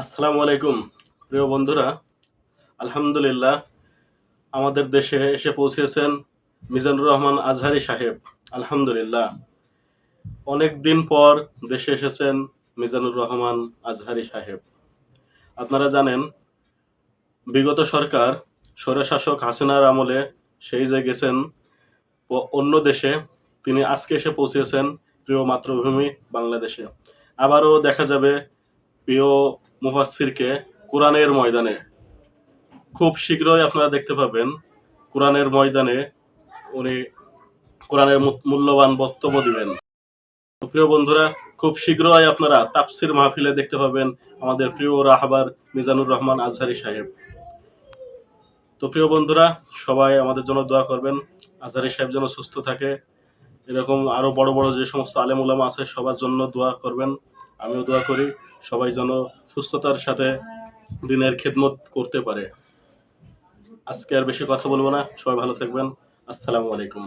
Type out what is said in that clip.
আসসালামু আলাইকুম, প্রিয় বন্ধুরা। আলহামদুলিল্লাহ, আমাদের দেশে এসে পৌঁছেছেন মিজানুর রহমান আজহারি সাহেব। আলহামদুলিল্লাহ। অনেক দিন পর দেশে এসেছেন মিজানুর রহমান আজহারি সাহেব। আপনারা জানেন, বিগত সরকার স্বৈরশাসক হাসিনার আমলে সেই যে গেছেন অন্য দেশে তিনি আজকে এসে পৌঁছেছেন প্রিয় মাতৃভূমি বাংলাদেশে। আবারও দেখা যাবে প্রিয় মুফাসসিরকে কোরআনের ময়দানে। খুব শীঘ্রই আপনারা দেখতে পাবেন, কোরআনের ময়দানে উনি কোরআনের মূল্যবান বক্তব্য দিবেন। প্রিয় বন্ধুরা, খুব শীঘ্রই আপনারা তাফসির মাহফিলে দেখতে পাবেন আমাদের প্রিয় রাহবার মিজানুর রহমান আজহারি সাহেব। তো প্রিয় বন্ধুরা, সবাই আমাদের জন্য দোয়া করবেন, আজহারি সাহেব যেন সুস্থ থাকে। এরকম আরও বড় বড় যে সমস্ত আলেম উলামা আছে, সবার জন্য দোয়া করবেন। আমিও দোয়া করি সবাই যেন সুস্থতার সাথে দিনের খেদমত করতে পারে। আজকে আর বেশি কথা বলব না। সবাই ভালো থাকবেন। আসসালামু আলাইকুম।